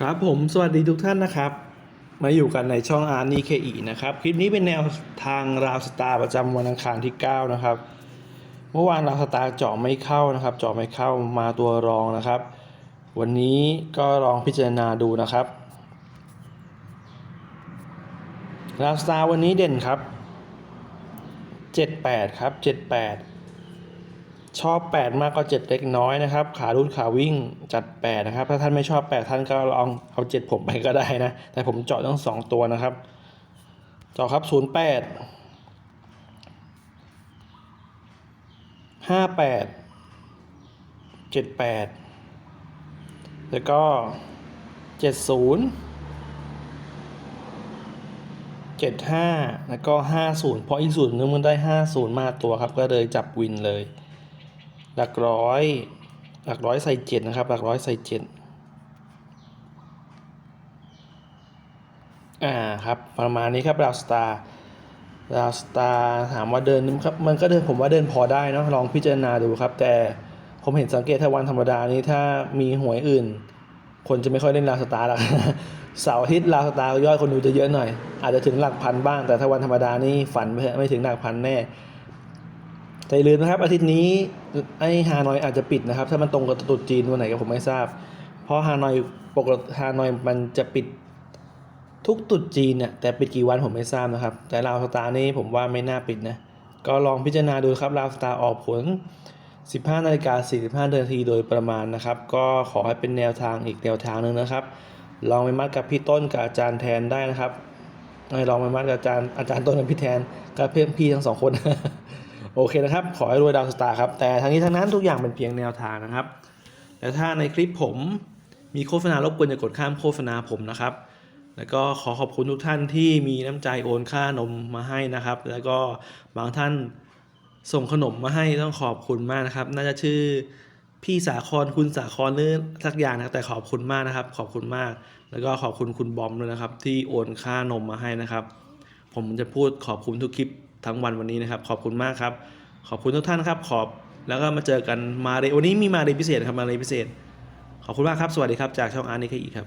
ครับผมสวัสดีทุกท่านนะครับ มาอยู่กันในช่องอาร์นีเคอีนะครับ คลิปนี้เป็นแนวทางราวสตาร์ประจำวันอังคารที่ 9 นะครับ เมื่อวานราวสตาร์เจาะไม่เข้านะครับเจาะไม่เข้ามาตัวรองนะครับ วันนี้ก็ลองพิจารณาดูนะครับราวสตาร์วันนี้เด่นครับ 78 ครับ 78 ชอบ 8 มากก็ 7 เล็กน้อยนะครับ ขารุ่นขาวิ่งจัด 8 นะครับ ถ้าท่านไม่ชอบ 8 ท่านก็ลองเอา 7 ผมไปก็ได้นะ แต่ผมเจาะทั้ง 2 ตัวนะครับ เจาะครับ 08 58 78 แล้วก็ 70 75 แล้วก็ 50 เพราะอีกศูนย์นึงมันได้ 50 มาตัวครับ ก็เลยจับวินเลย หลักร้อย หลักร้อยใส่เจ็ดนะครับ หลักร้อยใส่เจ็ดอ่าครับประมาณนี้ครับดาวสตาร์ดาวสตาร์ถามว่าเดินครับมันก็เดินผมว่าเดินพอได้เนะลองพิจารณาดูครับ แต่ผมเห็นสังเกตถ้าวันธรรมดานี้ถ้ามีหวยอื่น คนจะไม่ค่อยเล่นลาวสตาร์หรอกเสาร์อาทิตย์ลาวสตาร์ยอดคนดูจะเยอะหน่อย อาจจะถึงหลักพันบ้าง แต่ถ้าวันธรรมดานี่ฝันไปเถอะไม่ถึงหลักพันแน่ แต่ลืมนะครับ อาทิตย์นี้ไอฮานอยอาจจะปิดนะครับ ถ้ามันตรงกับตรุษจีนวันไหนก็ผมไม่ทราบ เพราะฮานอยปกติฮานอยมันจะปิดทุกตรุษจีนเนี่ยแต่ปิดกี่วันผมไม่ทราบนะครับ แต่ลาวสตาร์นี่ผมว่าไม่น่าปิดนะ ก็ลองพิจารณาดูครับลาวสตาร์ออกผล 15นาฬิกา45นาทีโดยประมาณนะครับ ก็ขอให้เป็นแนวทางอีกแนวทางหนึ่งนะครับ ลองไปมัดกับพี่ต้นกับอาจารย์แทนได้นะครับลองไปมัดกับอาจารย์อาจารย์ต้นกับพี่แทนกับเพื่อนพี่ทั้งสองคน โอเคนะครับ ขอให้รวยดาวสตาร์ครับ แต่ทั้งนี้ทั้งนั้นทุกอย่างเป็นเพียงแนวทางนะครับแต่ถ้าในคลิปผมมีโฆษณารบกวนอย่ากดข้ามโฆษณาผมนะครับ แล้วก็ขอขอบคุณทุกท่านที่มีน้ำใจโอนค่านมมาให้นะครับ แล้วก็บางท่านส่งขนมมาให้ต้องขอบคุณมากนะครับ น่าจะชื่อพี่สาครคุณสาครหรือสักอย่างนะแต่ขอบคุณมากนะครับ ขอบคุณมาก แล้วก็ขอบคุณคุณบอมด้วยนะครับ ที่โอนค่านมมาให้นะครับ ผมจะพูดขอบคุณทุกคลิป ทั้งวันวันนี้นะครับ ขอบคุณมากครับ ขอบคุณทุกท่านครับ ขอบแล้วก็มาเจอกันมาเรวันนี้มีมาเรพิเศษครับมาเรพิเศษ ขอบคุณมากครับ สวัสดีครับ จากช่องอาร์นิเคอีครับ